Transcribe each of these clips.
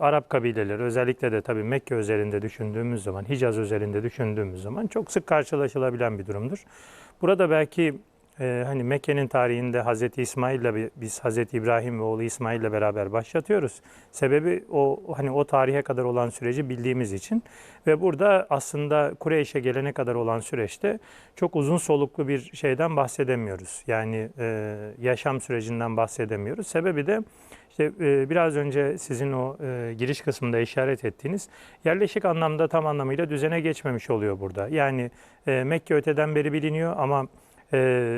Arap kabileleri özellikle de tabii Mekke özelinde düşündüğümüz zaman, Hicaz özelinde düşündüğümüz zaman çok sık karşılaşılabilen bir durumdur. Burada belki e, hani Mekke'nin tarihinde Hazreti İsmail'le bi- biz Hazreti İbrahim ve oğlu İsmail'le beraber başlatıyoruz. Sebebi o hani o tarihe kadar olan süreci bildiğimiz için ve burada aslında Kureyş'e gelene kadar olan süreçte çok uzun soluklu bir şeyden bahsedemiyoruz. Yani e, yaşam sürecinden bahsedemiyoruz. Sebebi de işte e, biraz önce sizin o e, giriş kısmında işaret ettiğiniz yerleşik anlamda tam anlamıyla düzene geçmemiş oluyor burada. Yani e, Mekke öteden beri biliniyor ama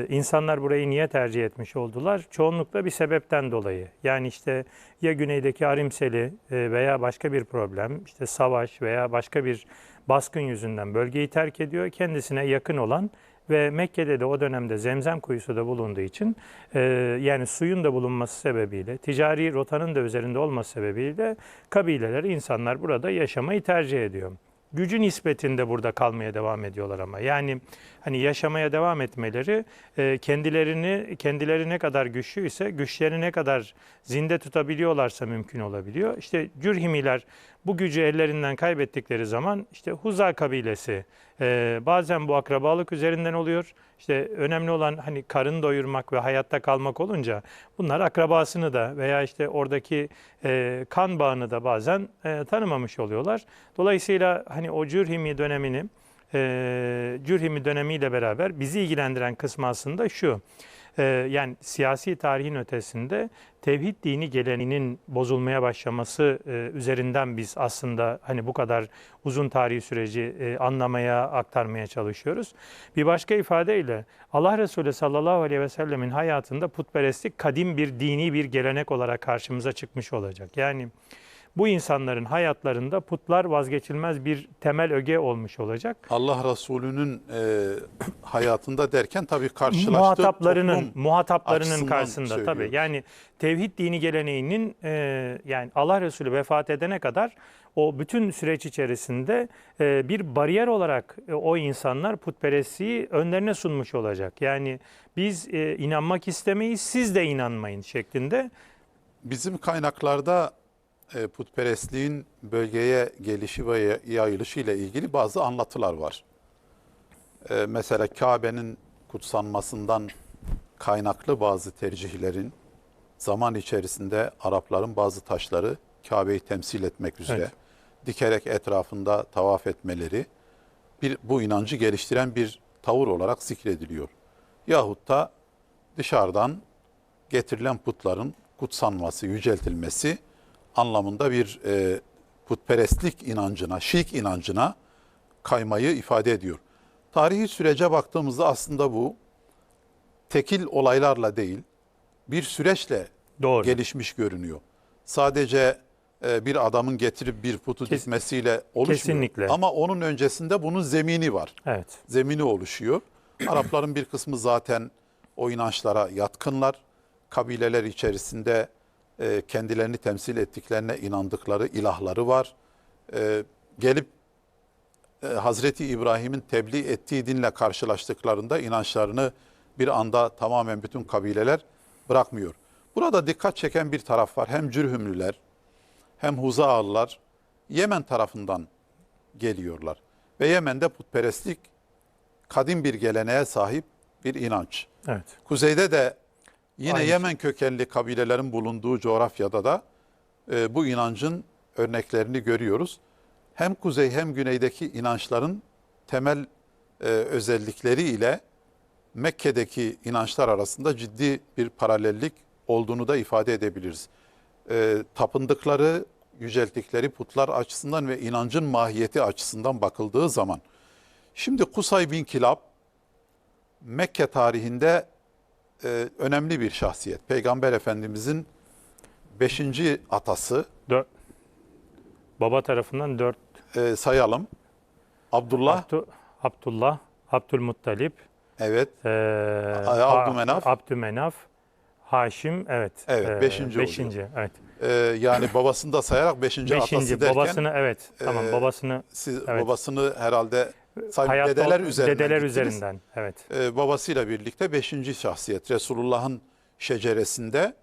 insanlar burayı niye tercih etmiş oldular? Çoğunlukla bir sebepten dolayı. Yani işte ya güneydeki arimseli veya başka bir problem, işte savaş veya başka bir baskın yüzünden bölgeyi terk ediyor. Kendisine yakın olan ve Mekke'de de o dönemde zemzem kuyusu da bulunduğu için e, yani suyun da bulunması sebebiyle, ticari rotanın da üzerinde olması sebebiyle kabileler, insanlar burada yaşamayı tercih ediyor. Gücü nispetinde burada kalmaya devam ediyorlar ama. Yani hani yaşamaya devam etmeleri e, kendilerini kendileri ne kadar güçlüyse güçlerini ne kadar zinde tutabiliyorlarsa mümkün olabiliyor. İşte Cürhimiler bu gücü ellerinden kaybettikleri zaman işte Huza kabilesi e, bazen bu akrabalık üzerinden oluyor. İşte önemli olan hani karın doyurmak ve hayatta kalmak olunca bunlar akrabasını da veya işte oradaki e, kan bağını da bazen e, tanımamış oluyorlar. Dolayısıyla hani o Cürhimi dönemini e, Cürhimi dönemiyle beraber bizi ilgilendiren kısmı aslında şu. E, yani siyasi tarihin ötesinde tevhid dini geleneğinin bozulmaya başlaması e, üzerinden biz aslında hani bu kadar uzun tarihi süreci e, anlamaya, aktarmaya çalışıyoruz. Bir başka ifadeyle Allah Resulü sallallahu aleyhi ve sellemin hayatında putperestlik kadim bir dini bir gelenek olarak karşımıza çıkmış olacak. Yani bu insanların hayatlarında putlar vazgeçilmez bir temel öge olmuş olacak. Allah Resulü'nün e, hayatında derken tabii karşılaştığı muhataplarının muhataplarının karşısında söylüyoruz. tabii. Yani tevhid dini geleneğinin e, yani Allah Resulü vefat edene kadar o bütün süreç içerisinde e, bir bariyer olarak e, o insanlar putperestliği önlerine sunmuş olacak. Yani biz e, inanmak istemeyiz, siz de inanmayın şeklinde. Bizim kaynaklarda putperestliğin bölgeye gelişi ve yayılışı ile ilgili bazı anlatılar var. E, mesela Kabe'nin kutsanmasından kaynaklı bazı tercihlerin zaman içerisinde Arapların bazı taşları Kabe'yi temsil etmek üzere Evet. dikerek etrafında tavaf etmeleri bir bu inancı geliştiren bir tavır olarak zikrediliyor. Yahut da dışarıdan getirilen putların kutsanması, yüceltilmesi anlamında bir e, putperestlik inancına, şirk inancına kaymayı ifade ediyor. Tarihi sürece baktığımızda aslında bu tekil olaylarla değil, bir süreçle Doğru. gelişmiş görünüyor. Sadece e, bir adamın getirip bir putu Kes- dikmesiyle oluşmuyor. Kesinlikle. Ama onun öncesinde bunun zemini var Evet. zemini oluşuyor. Arapların bir kısmı zaten o inançlara yatkınlar. Kabileler içerisinde e, kendilerini temsil ettiklerine inandıkları ilahları var. E, gelip e, Hazreti İbrahim'in tebliğ ettiği dinle karşılaştıklarında inançlarını bir anda tamamen bütün kabileler bırakmıyor. Burada dikkat çeken bir taraf var. Hem Cürhümlüler hem Huzaalılar Yemen tarafından geliyorlar. Ve Yemen'de putperestlik kadim bir geleneğe sahip bir inanç. Evet. Kuzeyde de yine Aynı Yemen kökenli kabilelerin bulunduğu coğrafyada da e, bu inancın örneklerini görüyoruz. Hem kuzey hem güneydeki inançların temel e, özellikleri ile Mekke'deki inançlar arasında ciddi bir paralellik olduğunu da ifade edebiliriz. E, tapındıkları, yücelttikleri putlar açısından ve inancın mahiyeti açısından bakıldığı zaman. Şimdi Kusay bin Kilab Mekke tarihinde e, önemli bir şahsiyet. Peygamber Efendimizin beşinci atası Dört, baba tarafından dört e, sayalım. Abdullah, Abdu- Abdullah, Abdülmuttalip, evet, Ee, Abdümenaf. Abdümenaf, Haşim, evet. Evet, beşinci oluyor. Beşinci, evet. e, yani babasını da sayarak beşinci, atası Beşinci, derken babasını, evet. Tamam, e, babasını siz evet. babasını herhalde say- hayatta dedeler üzerinden dedeler gittiniz. üzerinden, evet. e, babasıyla birlikte beşinci şahsiyet Resulullah'ın şeceresinde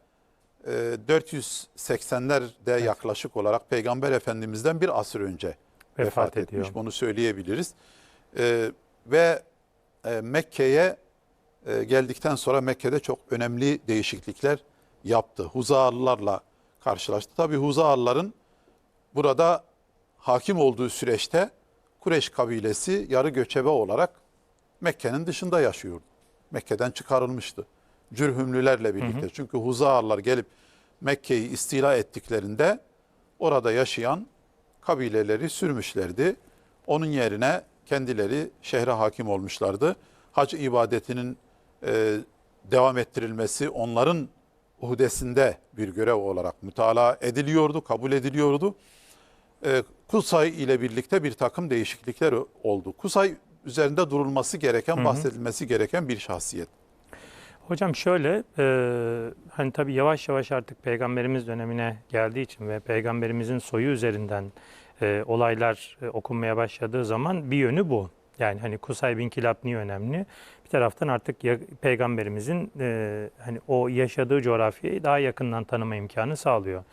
e, 480'lerde yaklaşık olarak Peygamber Efendimiz'den bir asır önce vefat, Vefat etmiş. Bunu söyleyebiliriz. E, ve e, Mekke'ye e, geldikten sonra Mekke'de çok önemli değişiklikler yaptı. Huzaarlılarla karşılaştı. Tabi Huzaarlıların burada hakim olduğu süreçte Kureş kabilesi yarı göçebe olarak Mekke'nin dışında yaşıyordu. Mekke'den çıkarılmıştı. Cürhümlülerle birlikte. Çünkü Huzaarlar gelip Mekke'yi istila ettiklerinde orada yaşayan kabileleri sürmüşlerdi. Onun yerine kendileri şehre hakim olmuşlardı. Hac ibadetinin e, devam ettirilmesi onların uhdesinde bir görev olarak mütalaa ediliyordu, kabul ediliyordu. E, Kusay ile birlikte bir takım değişiklikler oldu. Kusay üzerinde durulması gereken, bahsedilmesi gereken bir şahsiyet. Hocam şöyle, e, hani tabii yavaş yavaş artık peygamberimiz dönemine geldiği için ve peygamberimizin soyu üzerinden e, olaylar e, okunmaya başladığı zaman bir yönü bu. Yani hani Kusay bin Kilab niye önemli? Bir taraftan artık ya, peygamberimizin e, hani o yaşadığı coğrafyayı daha yakından tanıma imkanı sağlıyor.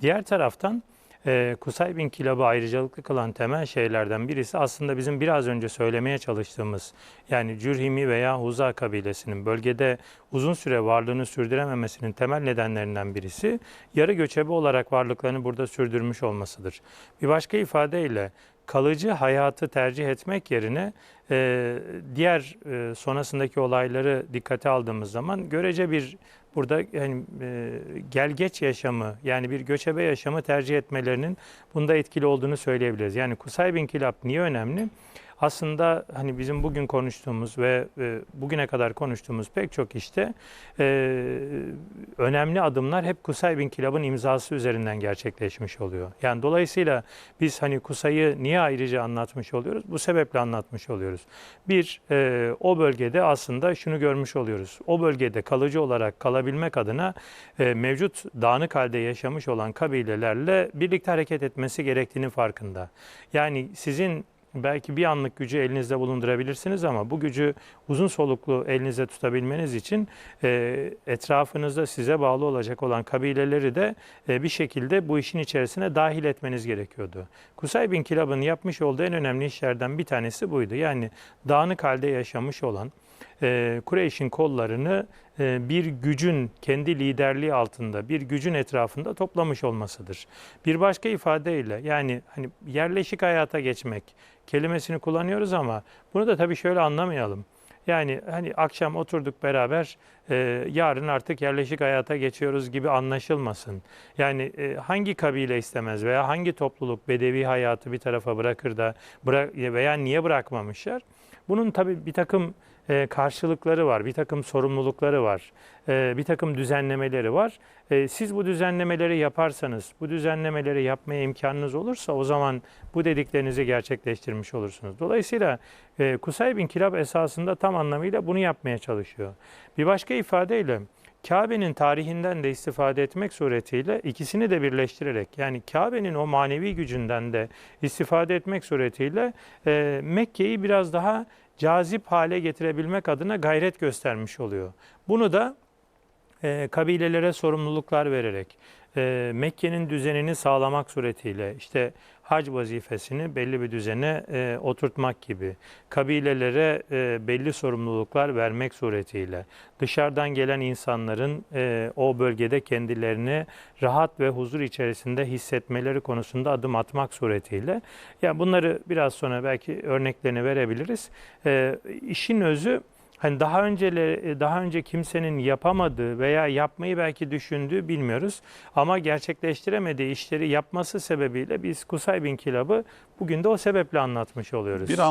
Diğer taraftan e, Kusay bin Kilab'ı ayrıcalıklı kılan temel şeylerden birisi aslında bizim biraz önce söylemeye çalıştığımız yani Cürhimi veya Huza kabilesinin bölgede uzun süre varlığını sürdürememesinin temel nedenlerinden birisi yarı göçebe olarak varlıklarını burada sürdürmüş olmasıdır. Bir başka ifadeyle kalıcı hayatı tercih etmek yerine e, diğer e, sonrasındaki olayları dikkate aldığımız zaman görece bir burada yani e, gel geç yaşamı yani bir göçebe yaşamı tercih etmelerinin bunda etkili olduğunu söyleyebiliriz. Yani Kusay bin Kilab niye önemli? Aslında hani bizim bugün konuştuğumuz ve e, bugüne kadar konuştuğumuz pek çok işte e, önemli adımlar hep Kusay bin Kilab'ın imzası üzerinden gerçekleşmiş oluyor. Yani dolayısıyla biz hani Kusay'ı niye ayrıca anlatmış oluyoruz? Bu sebeple anlatmış oluyoruz. Bir, e, o bölgede aslında şunu görmüş oluyoruz. O bölgede kalıcı olarak kalabilmek adına mevcut dağınık halde yaşamış olan kabilelerle birlikte hareket etmesi gerektiğinin farkında. Yani sizin belki bir anlık gücü elinizde bulundurabilirsiniz ama bu gücü uzun soluklu elinizde tutabilmeniz için e, etrafınızda size bağlı olacak olan kabileleri de e, bir şekilde bu işin içerisine dahil etmeniz gerekiyordu. Kusay bin Kilab'ın yapmış olduğu en önemli işlerden bir tanesi buydu. Yani dağınık halde yaşamış olan e, Kureyş'in kollarını e, bir gücün kendi liderliği altında, bir gücün etrafında toplamış olmasıdır. Bir başka ifadeyle yani hani yerleşik hayata geçmek kelimesini kullanıyoruz ama bunu da tabii şöyle anlamayalım. Yani hani akşam oturduk beraber e, yarın artık yerleşik hayata geçiyoruz gibi anlaşılmasın. Yani e, hangi kabile istemez veya hangi topluluk bedevi hayatı bir tarafa bırakır da bırak veya niye bırakmamışlar? Bunun tabii bir takım e, karşılıkları var, bir takım sorumlulukları var, e, bir takım düzenlemeleri var. E, siz bu düzenlemeleri yaparsanız, bu düzenlemeleri yapmaya imkanınız olursa o zaman bu dediklerinizi gerçekleştirmiş olursunuz. Dolayısıyla e, Kusay bin Kilab esasında tam anlamıyla bunu yapmaya çalışıyor. Bir başka ifadeyle Kabe'nin tarihinden de istifade etmek suretiyle ikisini de birleştirerek yani Kabe'nin o manevi gücünden de istifade etmek suretiyle e, Mekke'yi biraz daha cazip hale getirebilmek adına gayret göstermiş oluyor. Bunu da e, kabilelere sorumluluklar vererek, e, Mekke'nin düzenini sağlamak suretiyle, işte hac vazifesini belli bir düzene e, oturtmak gibi, kabilelere e, belli sorumluluklar vermek suretiyle, dışarıdan gelen insanların e, o bölgede kendilerini rahat ve huzur içerisinde hissetmeleri konusunda adım atmak suretiyle, yani bunları biraz sonra belki örneklerini verebiliriz. E, işin özü Hani daha önce daha önce kimsenin yapamadığı veya yapmayı belki düşündüğü bilmiyoruz. Ama gerçekleştiremediği işleri yapması sebebiyle biz Kusay bin Kilab'ı bugün de o sebeple anlatmış oluyoruz. Bir